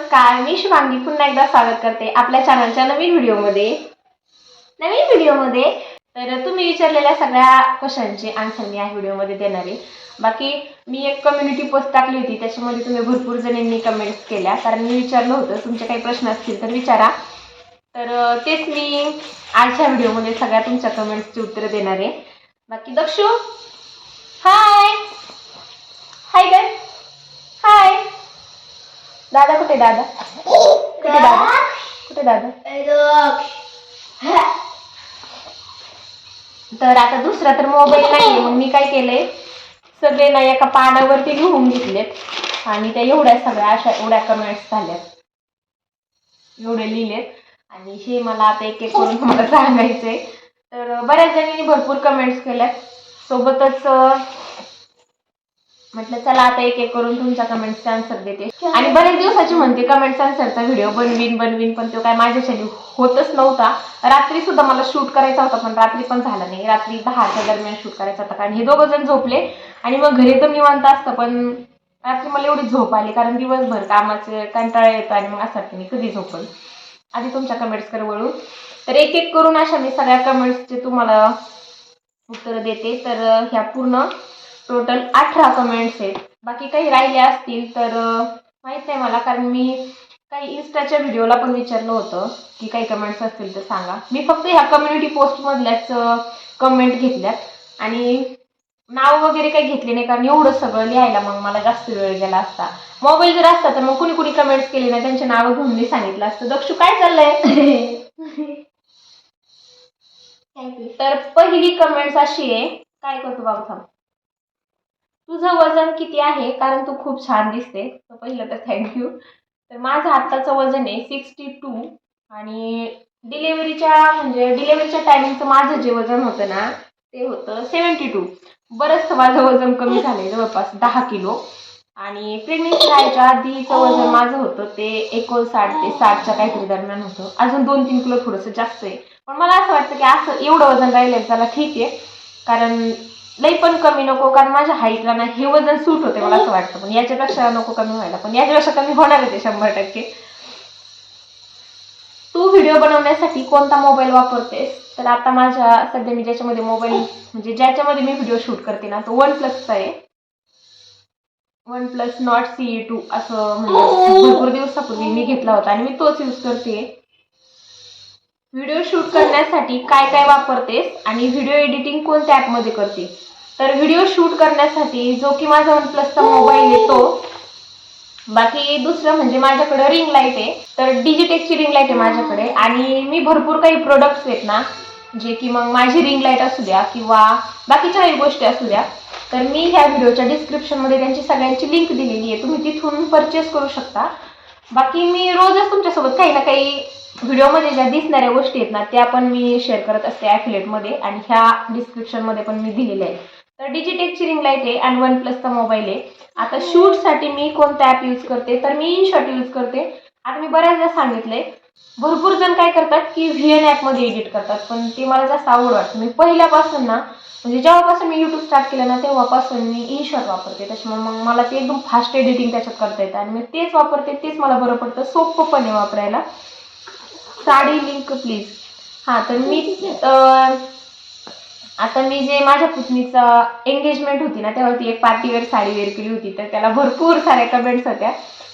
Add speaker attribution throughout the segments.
Speaker 1: नमस्कार मी शुभांगी पुन्हा एकदा स्वागत करते आपल्या चॅनलच्या नवीन व्हिडिओमध्ये नवीन व्हिडिओमध्ये तर तुम्ही विचारलेल्या सगळ्या क्वेश्चनचे आन्सर मी या व्हिडिओमध्ये देणार आहे. बाकी मी एक कम्युनिटी पोस्ट टाकली होती त्याच्यामध्ये तुम्ही भरपूर जणींनी कमेंट्स केल्या. कारण मी विचारलं होतं तुमचे काही प्रश्न असतील तर विचारा. तर तेच मी आजच्या व्हिडिओमध्ये सगळ्या तुमच्या कमेंट्सची उत्तरं देणार आहे. बाकी दक्षू हाय हाय ग दादा कुठे दादा? कुठे दादा? कुठे दादा? तर आता दुसरा तर मोबाईल नाही मग मी काय केलंय? सगळे ना एका पानावरती लिहून घेतलेत. आणि त्या एवढ्या सगळ्या अशा एवढ्या कमेंट्स झाल्यात. एवढे लिहिलेत. आणि हे मला आता एक एक करून तुम्हाला सांगायचंय. तर बऱ्याच जणांनी भरपूर कमेंट्स केल्यात. सोबतच म्हटलं चला आता एक एक करून तुमच्या कमेंट्सचे आन्सर देते. आणि बरेच दिवसाची म्हणते कमेंट्स आन्सरचा व्हिडिओ बनवीन बनवीन पण तो काय माझ्यासाठी होतच नव्हता. रात्री सुद्धा मला शूट करायचा होता पण रात्री पण झाला नाही. रात्री दहाच्या दरम्यान शूट करायचा होता कारण हे दोघं जण झोपले आणि मग घरी तर निवांत असतं पण रात्री मला एवढी झोप आली कारण दिवसभर कामाचे कंटाळा येतो आणि मग असं वाटतं मी कधी झोपल आधी तुमच्या कमेंट्सकडे वळू तर एक एक करून अशा मी सगळ्या कमेंट्सचे तुम्हाला उत्तरं देते. तर ह्या पूर्ण टोटल अठरा कमेंट्स आहेत. बाकी काही राहिले असतील तर माहीत नाही मला कारण मी काही इन्स्टाच्या व्हिडिओला पण विचारलं होतं की काही कमेंट्स असतील तर सांगा. मी फक्त ह्या कम्युनिटी पोस्टमधल्याच कमेंट घेतल्यात आणि नाव वगैरे काही घेतले नाही कारण एवढं सगळं लिहायला मग मला जास्त वेळ गेला असता. मोबाईल जर असता तर मग कुणी कुणी कमेंट्स केले ना त्यांचे नावं घेऊन मी सांगितलं असतं. दक्षू काय चाललंय? तर पहिली कमेंट्स अशी आहे. काय करतो बाबू थांब. तुझं वजन किती आहे? कारण तू खूप छान दिसते. तर पहिलं तर थँक्यू तर माझं आत्ताचं वजन आहे सिक्स्टी टू आणि डिलेवरीच्या म्हणजे डिलेवरीच्या टायमिंगचं माझं जे वजन होतं ना ते होतं सेवन्टी टू बरंचसं माझं वजन कमी झालं आहे जवळपास दहा किलो. आणि प्रेग्नेन्सी राहायच्या आधीचं वजन माझं होतं ते एकोणसाठ ते साठच्या काहीतरी दरम्यान होतं. अजून दोन तीन किलो थोडंसं जास्त आहे. पण मला असं वाटतं की असं एवढं वजन राहिलं त्याला ठीक आहे. कारण लई पण कमी नको कारण माझ्या हाईटला ना हे वजन सूट होते मला असं वाटतं. पण याच्यापेक्षा नको कमी व्हायला. पण याच्यापेक्षा कमी होणार आहे शंभर टक्के. तू व्हिडिओ बनवण्यासाठी कोणता मोबाईल वापरतेस? तर आता माझ्या सध्या मी ज्याच्यामध्ये मोबाईल म्हणजे ज्याच्यामध्ये मी व्हिडिओ शूट करते ना तो वन प्लसचा आहे. One plus Nord C two असं म्हणजे भरपूर दिवसापूर्वी मी घेतला होता आणि मी तोच यूज करते व्हिडिओ शूट करण्यासाठी काय काय वापरतेस आणि व्हिडिओ एडिटिंग कोणत्या ॲपमध्ये करते तर व्हिडिओ शूट करण्यासाठी जो की माझा वन प्लसचा मोबाईल आहे तो बाकी दुसरं म्हणजे माझ्याकडे रिंग लाइट आहे तर डिजिटेकची रिंग लाइट आहे माझ्याकडे. आणि मी भरपूर काही प्रोडक्ट्स आहेत ना जे की मग माझी रिंग लाइट असू द्या किंवा बाकीच्या काही गोष्टी असू द्या तर मी ह्या व्हिडिओच्या डिस्क्रिप्शनमध्ये त्यांची सगळ्यांची लिंक दिलेली आहे. तुम्ही तिथून परचेस करू शकता. बाकी मी रोजच तुमच्यासोबत काही ना काही व्हिडिओमध्ये ज्या दिसणाऱ्या गोष्टी आहेत ना त्या पण मी शेअर करत असते ॲफिलेटमध्ये आणि ह्या डिस्क्रिप्शनमध्ये पण मी दिलेल्या आहेत. तर डिजिटेकची रिंग लाइट आहे अँड वन प्लसचा मोबाईल आहे. आता शूटसाठी मी कोणता ॲप यूज करते? तर मी इनशॉट यूज करते. आता मी बऱ्याचदा सांगितलंय भरपूर जण काय करतात की व्ही एन ॲपमध्ये एडिट करतात पण ते मला जास्त आवड वाटतं. मी पहिल्यापासून ना म्हणजे जेव्हापासून मी यूट्यूब स्टार्ट केलं ना तेव्हापासून मी इनशॉट वापरते. त्याच्यामुळे मग मला ते एकदम फास्ट एडिटिंग त्याच्यात करता येतं. आणि मी तेच वापरते तेच मला बरं पडतं. सोपं पण आहे वापरायला. साडी लिंक प्लीज हां तर मी आता मी जे माझ्या पुतणीचा एंगेजमेंट होती ना तेव्हा ती एक पार्टीवेअर साडी वेअर केली होती. तर त्याला भरपूर साऱ्या कमेंट्स होत्या.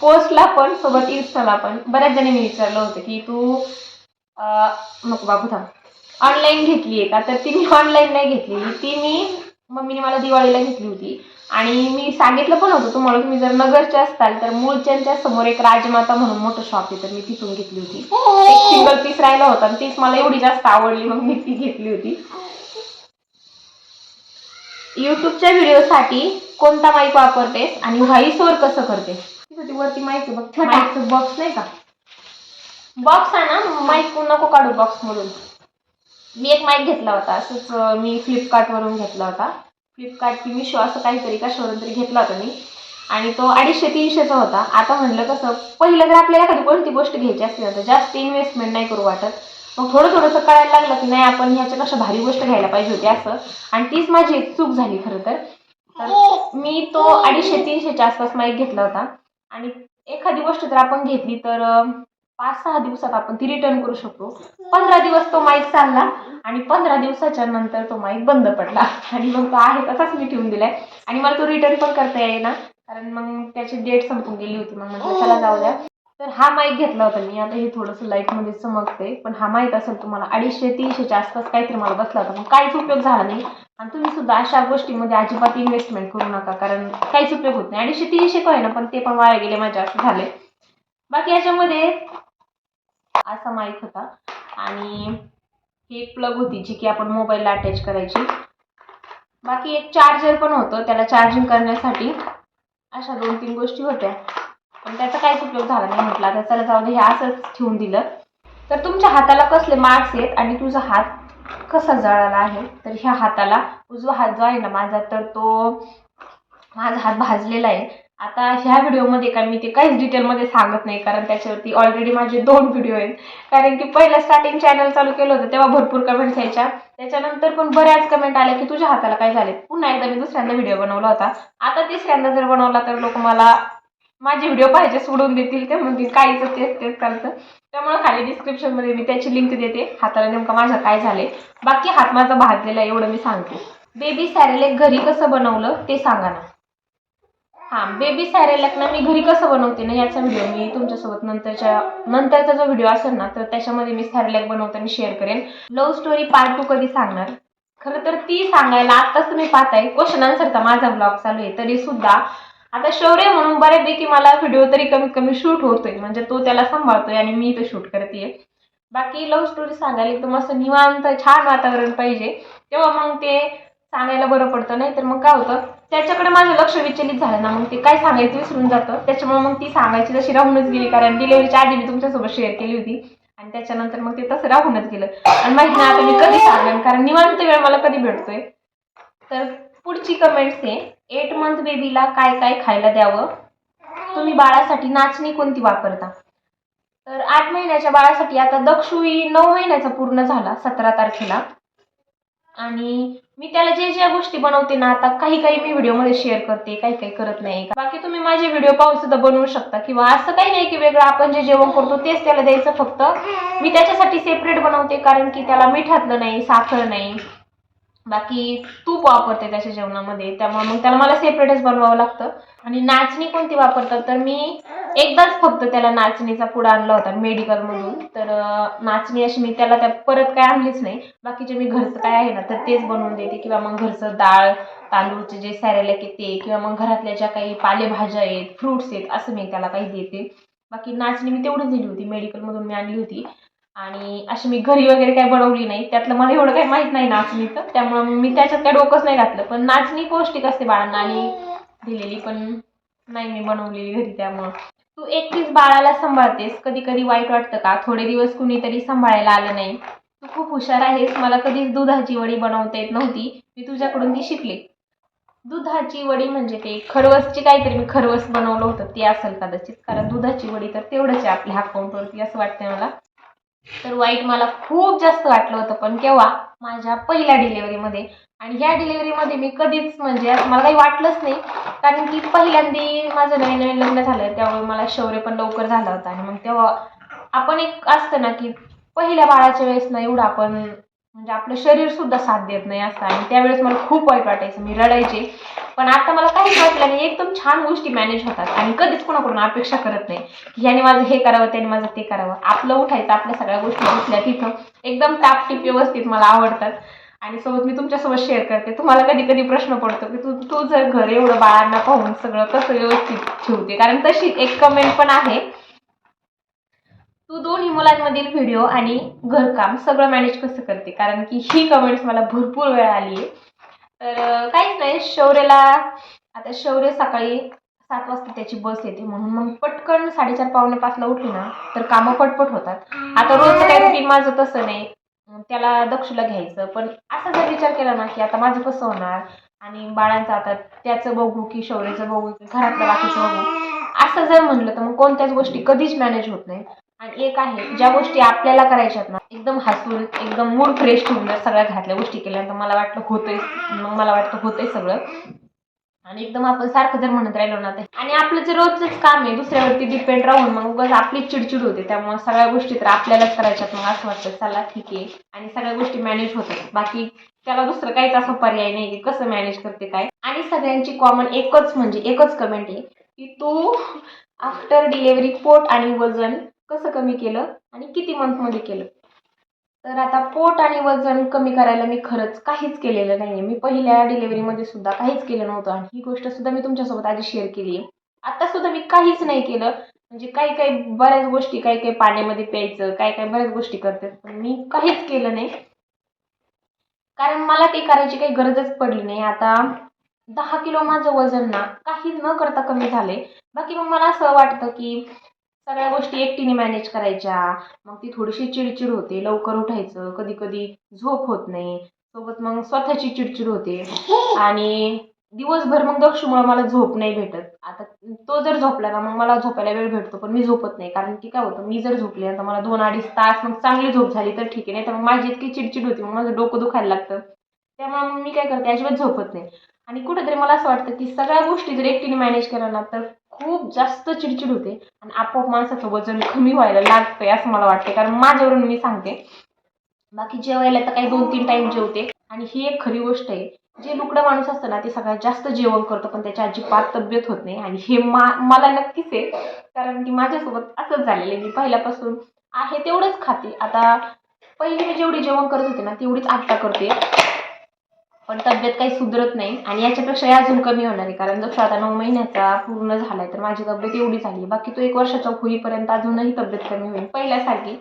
Speaker 1: पोस्टला पण सोबत इन्स्टाला पण. बऱ्याच जणांनी विचारलं होतं की तू नको बाबू थांब. ऑनलाईन घेतली आहे का? तर ती मी ऑनलाईन नाही घेतलेली ती मी मम्मीने मला दिवाळीला घेतली होती. आणि मी सांगितलं पण होतं तुम्हाला तुम्ही जर नगरचे असताल तर मूळच्यांच्या समोर एक राजमाता म्हणून मोठं शॉप आहे तर मी तिथून घेतली होती. एक सिंगल पीस राहिला होता आणि तीच मला एवढी जास्त आवडली मग मी ती घेतली होती. युट्यूबच्या व्हिडिओसाठी कोणता माईक वापरतेस आणि व्हॉइस ओव्हर कसं करते? वरती माईक आहे बघ. बॉक्स नाही का? बॉक्स आहे ना माईक नको काढू बॉक्स मधून. मी एक माईक घेतला होता. असंच मी फ्लिपकार्टवरून घेतला होता. फ्लिपकार्ट की मिशो असं काहीतरी कशावरून तरी घेतला होता मी. आणि तो अडीचशे तीनशेचा होता. आता म्हणलं कसं पहिलं जर आपल्याला एखादी कोणती गोष्ट घ्यायची असली ना तर जास्त इन्व्हेस्टमेंट नाही करू वाटत. मग थोडं थोडंसं कळायला लागलं की नाही आपण ह्याच्या कशा भारी गोष्ट घ्यायला पाहिजे होती असं. आणि तीच माझी चूक झाली खरं तर. मी तो अडीचशे तीनशेच्या आसपास माईक घेतला होता. आणि एखादी गोष्ट जर आपण घेतली तर पाच सहा दिवसात आपण ती रिटर्न करू शकतो. पंधरा दिवस तो माईक चालला आणि पंधरा दिवसाच्या नंतर तो माईक बंद पडला. आणि मग तो आहे तसाच मी ठेवून दिलाय. आणि मला तो रिटर्न पण करता येईना. कारण मग त्याची डेट संपून गेली होती. मग म्हटलं चला जाऊ द्या. तर हा माईक घेतला होता मी. आता हे थोडंसं लाईटमध्ये चमकते पण हा माहीत असेल तुम्हाला अडीचशे तीनशेच्या आसपास काहीतरी मला बसला होता. पण काहीच उपयोग झाला नाही. आणि तुम्ही सुद्धा अशा गोष्टीमध्ये अजिबात इन्व्हेस्टमेंट करू नका. कारण काहीच उपयोग होत नाही. अडीचशे तीनशे काय ना पण ते पण वाया गेले. माझ्या असं झाले बाकी याच्यामध्ये असा माईक होता. आणि ही एक प्लग होती जी की आपण मोबाईलला अटॅच करायची. बाकी एक चार्जर पण होतं त्याला चार्जिंग करण्यासाठी. अशा दोन तीन गोष्टी होत्या. पण त्याचा काहीच उपयोग झाला नाही म्हटला. आता चला जाऊ दे हे असंच ठेवून दिलं. तर तुमच्या हाताला कसले मार्क्स आहेत आणि तुझा हात कसा जळाला आहे? तर ह्या हाताला उजवा हात जो आहे ना माझा तर तो माझा हात भाजलेला आहे. आता ह्या व्हिडिओमध्ये काय मी ते काहीच डिटेलमध्ये सांगत नाही कारण त्याच्यावरती ऑलरेडी माझे दोन व्हिडिओ आहेत. कारण की पहिलं स्टार्टिंग चॅनल चालू केलं होतं तेव्हा भरपूर कमेंट्स यायच्या. त्याच्यानंतर पण बऱ्याच कमेंट आल्या की तुझ्या हाताला काय झाले? पुन्हा एकदा मी दुसऱ्यांदा व्हिडिओ बनवला होता. आता तिसऱ्यांदा जर बनवला तर लोक मला माझे व्हिडिओ पाहिजे सोडून देतील ते म्हणतील काहीच तेच तेच चालतं. त्यामुळे खाली डिस्क्रिप्शनमध्ये मी त्याची लिंक देते. हाताला नेमकं माझं काय झाले बाकी हात माझा भाजलेला आहे एवढं मी सांगते. बेबी सॅरेलेक घरी कसं बनवलं ते सांगा ना. हां बेबी सॅरेलॅक ना मी घरी कसं बनवते ना याचा व्हिडिओ मी तुमच्यासोबत नंतरच्या नंतरचा जो व्हिडिओ असेल ना तर त्याच्यामध्ये मी सॅरेलॅक बनवताना शेअर करेन. लव्ह स्टोरी पार्ट टू कधी सांगणार? खरं तर ती सांगायला आत्ताच तुम्ही पाहताय. क्वेश्चन आन्सरचा माझा ब्लॉग चालू आहे तरी सुद्धा. आता शौर्य म्हणून बऱ्यापैकी मला व्हिडिओ तरी कमीत कमी शूट होतोय. म्हणजे तो त्याला सांभाळतोय आणि मी इथं शूट करते बाकी लव्ह स्टोरी सांगायला एकदम असं निवांत छान वातावरण पाहिजे. तेव्हा मग ते सांगायला बरं पडतं. नाही तर मग काय होतं? त्याच्याकडे माझं लक्ष विचलित झालं ना. मग ते काय सांगायचं विसरून जातं. त्याच्यामुळे मग ती सांगायची तशी राहूनच गेली. कारण डिलेव्हरीच्या आधी मी तुमच्यासोबत शेअर केली होती. आणि त्याच्यानंतर मग ते तसं राहूनच गेलं. आणि माहीत नाही आता मी कधी सांगेन कारण निवांत वेळ मला कधी भेटतोय? तर पुढची कमेंट्स आहे एट मंथ बेबीला काय काय खायला द्यावं? तुम्ही बाळासाठी नाचणी कोणती वापरता? तर आठ महिन्याच्या बाळासाठी आता दक्षुई नऊ महिन्याचा पूर्ण झाला सतरा तारखेला. आणि मी त्याला जे ज्या गोष्टी बनवते ना आता काही काही मी व्हिडिओमध्ये शेअर करते काही काही करत नाही. बाकी तुम्ही माझे व्हिडिओ पाहून सुद्धा बनवू शकता. किंवा असं काही नाही की वेगळं आपण जे जेवण करतो तेच त्याला द्यायचं फक्त. मी त्याच्यासाठी सेपरेट बनवते कारण की त्याला मिठातलं नाही साखर नाही. बाकी तूप वापरते त्याच्या जेवणामध्ये त्यामुळे मग त्याला मला सेपरेटच बनवावं लागतं. आणि नाचणी कोणती वापरतात तर मी एकदाच फक्त त्याला नाचणीचा पुडा आणला होता मेडिकल मधून. तर नाचणी अशी मी त्याला त्या परत काय आणलीच नाही. बाकीचे मी घरचं काय आहे ना तर तेच बनवून देते. किंवा मग घरचं डाळ तांदूळचे जे सॅरेलॅक आहे ते. किंवा मग घरातल्या ज्या काही पालेभाज्या आहेत फ्रुट्स आहेत असं मी त्याला काही देते. बाकी नाचणी मी तेवढीच दिली होती मेडिकलमधून मी आणली होती. आणि अशी मी घरी वगैरे काही बनवली नाही. त्यातलं मला एवढं काही माहीत नाही नाचणीचं. तर त्यामुळे मी त्याच्यात काही डोकंच नाही घातलं. पण नाचणी पौष्टिक असते बाळांना. आणि दिलेली पण नाही मी बनवलेली घरी त्यामुळं. तू एकटीच बाळाला सांभाळतेस. कधी कधी वाईट वाटतं का? थोडे दिवस कुणीतरी सांभाळायला आलं नाही. तू खूप हुशार आहेस. मला कधीच दुधाची वडी बनवता येत नव्हती. मी तुझ्याकडून ती शिकले. दुधाची वडी म्हणजे ते खरवसची काहीतरी मी खरवस बनवलं होतं. ते असेल कदाचित. कारण दुधाची वडी तर तेवढंच आहे आपल्या अकाउंटवरती असं वाटतंय मला. तर वाईट मला खूप जास्त वाटलं होतं. पण केव्हा? माझ्या पहिल्या डिलेवरीमध्ये आणि ह्या डिलेवरीमध्ये मी कधीच म्हणजे मला काही वाटलंच नाही. कारण की पहिल्यांदी माझं नवीन नवीन लग्न झालं त्यामुळे मला शौर्य पण लवकर झाला होता. आणि मग तेव्हा आपण एक असतं ना की पहिल्या बाळाच्या वेळेस ना एवढं आपण म्हणजे आपलं शरीर सुद्धा साथ देत नाही असं. आणि त्यावेळेस मला खूप वाईट वाटायचं मी रडायचे. पण आता मला काहीच वाटलं नाही एकदम छान गोष्टी मॅनेज होतात. आणि कधीच कोणाकडून अपेक्षा करत नाही की याने माझं हे करावं त्याने माझं ते करावं. आपलं उठायचं आपल्या सगळ्या गोष्टी उठल्या तिथं. एकदम टापटीप व्यवस्थित मला आवडतात. आणि सोबत मी तुमच्यासोबत शेअर करते. तुम्हाला कधी कधी प्रश्न पडतो की तू तू जर घर एवढं बाळांना पाहून सगळं कसं व्यवस्थित ठेवते? कारण तशी एक कमेंट पण आहे. तू दोन्ही मुलांमधील व्हिडिओ आणि घरकाम सगळं मॅनेज कसं करते? कारण की ही कमेंट्स मला भरपूर वेळ आली आहे. तर काहीच नाही. शौर्यला आता शौर्य सकाळी सात वाजता त्याची बस येते म्हणून मग पटकन साडेचार पावणे पाचला उठली ना तर कामं पटपट होतात. आता रोजचं काही रुटीन माझं तसं नाही. त्याला दक्षला घ्यायचं. पण असा जर विचार केला ना की आता माझं कसं होणार? आणि बाळांचं आता त्याचं बघू की शौर्याचं बघू की घरातलं बाकीचं बघू. असं जर म्हणलं तर मग कोणत्याच गोष्टी कधीच मॅनेज होत नाही. आणि एक आहे ज्या गोष्टी आपल्याला करायच्यात ना एकदम हसून एकदम मूड फ्रेश ठेवून सगळ्या घरातल्या गोष्टी केल्या तर मला वाटलं होतंय मग मला वाटतं होतंय सगळं. आणि एकदम आपण सारखं जर म्हणत राहिलो ना ते आणि आपलं जे रोजच काम आहे दुसऱ्यावरती डिपेंड राहून मग उगाच आपली चिडचिड होते. त्यामुळे सगळ्या गोष्टी तर आपल्यालाच करायच्यात. मग असं वाटतं चला ठीक आहे. आणि सगळ्या गोष्टी मॅनेज होतात. बाकी त्याला दुसरं काहीच असं पर्याय नाही की कसं मॅनेज करते काय. आणि सगळ्यांची कॉमन एकच म्हणजे एकच कमेंट आहे की तू आफ्टर डिलेव्हरी पोट आणि वजन कसं कमी केलं आणि किती मंथमध्ये केलं? तर आता पोट आणि वजन कमी करायला मी खरंच काहीच केलेलं नाही आहे मी पहिल्या डिलेवरीमध्ये सुद्धा काहीच केलं नव्हतं आणि ही गोष्ट सुद्धा मी तुमच्यासोबत आधी शेअर केली आहे आता सुद्धा मी काहीच नाही केलं. म्हणजे काही काही बऱ्याच गोष्टी काही काही पाण्यामध्ये प्यायचं काही काही बऱ्याच गोष्टी करते पण मी काहीच केलं नाही. कारण मला ते करायची काही गरजच पडली नाही. आता दहा किलो माझं वजन ना काही न करता कमी झाले बाकी मग मला असं वाटतं की सगळ्या गोष्टी एकटीने मॅनेज करायच्या. मग ती थोडीशी चिडचिड होते. लवकर उठायचं. कधी कधी झोप होत नाही. सोबत मग स्वतःची चिडचिड होते. आणि दिवसभर मग दक्षमुळं मला झोप नाही भेटत. आता तो जर झोपला ना मग मला झोपायला वेळ भेटतो पण मी झोपत नाही. कारण की काय होतं मी जर झोपले आता तर मला दोन अडीच तास मग चांगली झोप झाली तर ठीक आहे. नाही तर मग माझी इतकी चिडचिड होती मग माझं डोकं दुखायला लागतं. त्यामुळे मग मी काय करते अजिबात झोपत नाही. आणि कुठंतरी मला असं वाटतं की सगळ्या गोष्टी जर एकटीने मॅनेज केल्या ना तर खूप जास्त चिडचिड होते आणि आपोआप माणसाचं वजन कमी व्हायला लागतंय असं मला वाटते कारण माझ्यावरून मी सांगते बाकी जेवायला तर काही दोन तीन टाईम जेवते. आणि ही एक खरी गोष्ट आहे जे लुकडं माणूस असतं ना ते सगळ्यात जास्त जेवण करतं पण त्याची अजिबात तब्येत होत नाही. आणि हे मा मला नक्कीच आहे कारण की माझ्यासोबत असंच झालेलं आहे. मी पहिल्यापासून आहे तेवढंच खाते. आता पहिली मी जेवढी जेवण करत होते ना तेवढीच आत्ता करते. पण तब्येत काही सुधरत नाही आणि याच्यापेक्षा अजून कमी होणार आहे. कारण जसं आता नऊ महिन्याचा पूर्ण झालाय तर माझी तब्येत एवढी झाली बाकी तो एक वर्षाचा होईपर्यंत अजूनही तब्येत कमी होईल पहिल्यासारखी.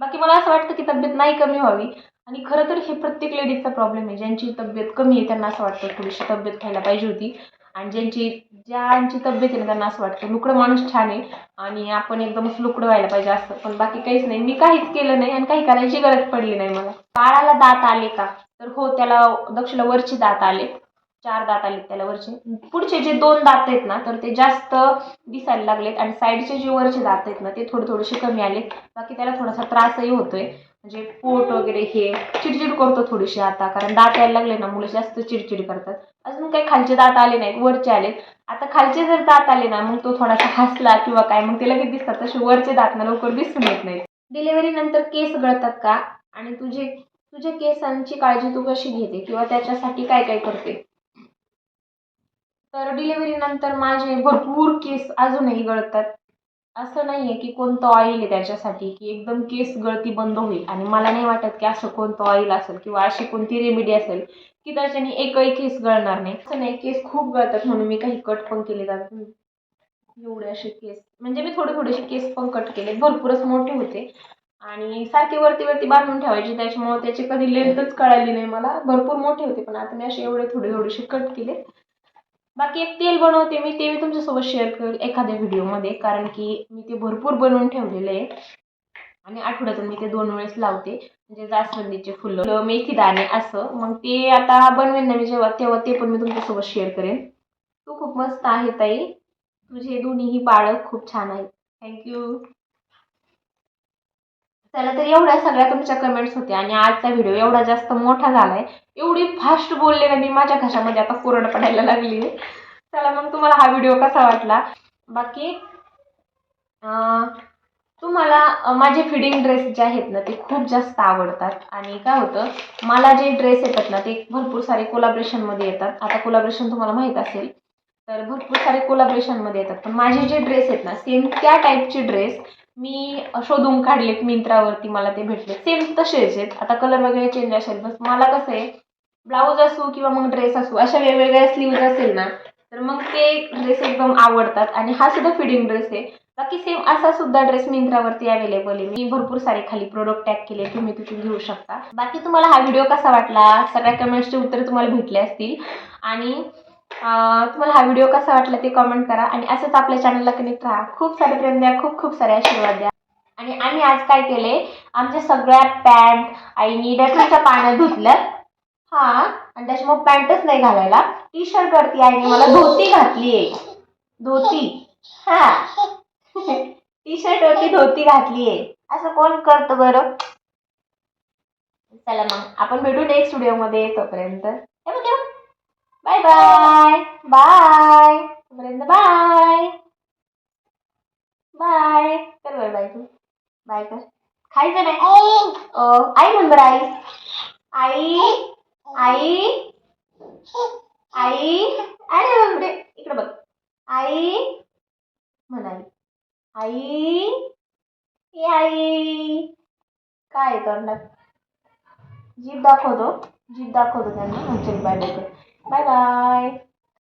Speaker 1: बाकी मला असं वाटतं की तब्येत नाही कमी व्हावी. आणि खरं तर हे प्रत्येक लेडीजचा प्रॉब्लेम आहे. ज्यांची तब्येत कमी आहे त्यांना असं वाटतं थोडीशी तब्येत खायला पाहिजे होती. आणि ज्यांची ज्यांची तब्येत आहे ना त्यांना असं वाटतं लुकडं माणूस छान आहे आणि आपण एकदमच लुकडं व्हायला पाहिजे असं. पण बाकी काहीच नाही. मी काहीच केलं नाही आणि काही करायची गरज पडली नाही मला. बाळाला दात आले का? तर हो त्याला दक्षला वरचे दात आले चार दात आले त्याला वरचे. पुढचे जे दोन दात आहेत ना तर ते जास्त दिसायला लागलेत आणि साईडचे जे वरचे दात आहेत ना ते थोडे थोडेसे कमी आले बाकी त्याला थोडासा त्रासही होतोय. म्हणजे पोट वगैरे हे चिडचिड करतो थोडीशी आता कारण दात यायला लागले ना मुलं जास्त चिडचिड करतात. अजून काही खालचे दात आले नाहीत वरचे आलेत. आता खालचे जर दात आले ना मग तो थोडासा हसला किंवा काय मग ते लगेच दिसतात. तसे वरचे दात ना लवकर दिसून येत नाहीत. डिलिव्हरी नंतर केस गळतात का? आणि तुझे तुझ्या केसांची काळजी तू कशी घेते किंवा त्याच्यासाठी काय काय करते? तर डिलिव्हरी नंतर माझे भरपूर केस अजूनही गळतात. असं नाही आहे की कोणतं ऑइल आहे त्याच्यासाठी की एकदम केस गळती बंद होईल. आणि मला नाही वाटत की असं कोणतं ऑइल असेल किंवा अशी कोणती रेमेडी असेल की त्याच्याने एकही केस गळणार नाही. असं नाही केस खूप गळतात म्हणून मी काही कट पण केले जातात एवढे असे केस. म्हणजे मी थोडे थोडेसे केस पण कट केले भरपूरच मोठे होते. आणि सारखी वरती वरती बांधून ठेवायची त्याच्यामुळे त्याची कधी लेंथच कळाली नाही मला. भरपूर मोठे होते पण आता मी असे एवढे थोडे थोडेसे कट केले. बाकी एक तेल बनवते मी ते मी तुमच्यासोबत शेअर करेल एखाद्या व्हिडिओमध्ये कारण की मी ते भरपूर बनवून ठेवलेलं आहे. आणि आठवड्यातून मी ते दोन वेळेस लावते. म्हणजे जास्वंदीचे फुलं मेथी दाणे असं. मग ते आता बनवेन ना मी जेव्हा तेव्हा ते पण मी तुमच्यासोबत शेअर करेन. तू खूप मस्त आहे ताई. तुझे दोन्हीही बाळ खूप छान आहेत. थँक्यू चला तर एवढ्या सगळ्या तुमच्या कमेंट्स होत्या आणि आजचा व्हिडिओ एवढा जास्त मोठा झालाय. एवढी फास्ट बोलले ना मी माझ्या घशामध्ये आता कोरड पडायला लागली चला मग तुम्हाला हा व्हिडिओ कसा वाटला? बाकी अं, तुम्हाला माझे फिडिंग ड्रेस जे आहेत ना ते खूप जास्त आवडतात. आणि काय होतं मला जे ड्रेस येतात ना ते भरपूर सारे कोलाब्रेशनमध्ये येतात. आता कोलाब्रेशन तुम्हाला माहीत असेल तर भरपूर सारे कोलाब्रेशनमध्ये येतात. पण माझे जे ड्रेस आहेत ना सेम त्या टाईपचे ड्रेस मी शोधून काढलेत मिंत्रावरती मला ते भेटले. सेम तसेच आहेत. आता कलर वगैरे चेंज असेल बस मला कसं आहे ब्लाऊज असो किंवा मग ड्रेस असो अशा वेगवेगळ्या स्लीव्ज असेल ना तर मग ते ड्रेस एकदम आवडतात. आणि हा सुद्धा फिडिंग ड्रेस आहे. बाकी सेम असा सुद्धा ड्रेस मिंत्रावरती अवेलेबल आहे. मी भरपूर सारे खाली प्रोडक्ट टॅग केले तुम्ही तिथून घेऊ शकता. बाकी तुम्हाला हा व्हिडिओ कसा वाटला? सगळ्या कमेंट्सचे उत्तर तुम्हाला भेटले असतील. आणि तुम्हाला हा व्हिडिओ कसा वाटला ते कमेंट करा आणि असंच आपल्या चॅनलला कनेक्ट राहा. खूप सारे प्रेम द्या खूप खूप सारे आशीर्वाद द्या. आणि आम्ही आज काय केले? आमच्या सगळ्या पॅन्ट आईनी डॅटलच्या पाण्यात धुतलं हा आणि त्याच्यामुळे पॅन्टच नाही घालायला. टी शर्ट वरती आईने मला धोती घातली आहे. धोती. हा. टी शर्ट वरती धोती घातली आहे. असं कोण करतं बरं? चला मग आपण भेटू नेक्स्ट व्हिडिओमध्ये तोपर्यंत. बाय बाय बाय तोपर्यंत बाय बाय कर बरं बाय तू बाय कर खायचं नाही आई म्हण बरं आई आई आई आई अरे इकडे बघ आई म्हण आई आई ए आई काय तोंडात जीभ दाखवतो जीभ दाखवतो त्यांना चल बाय बाय बाय बाय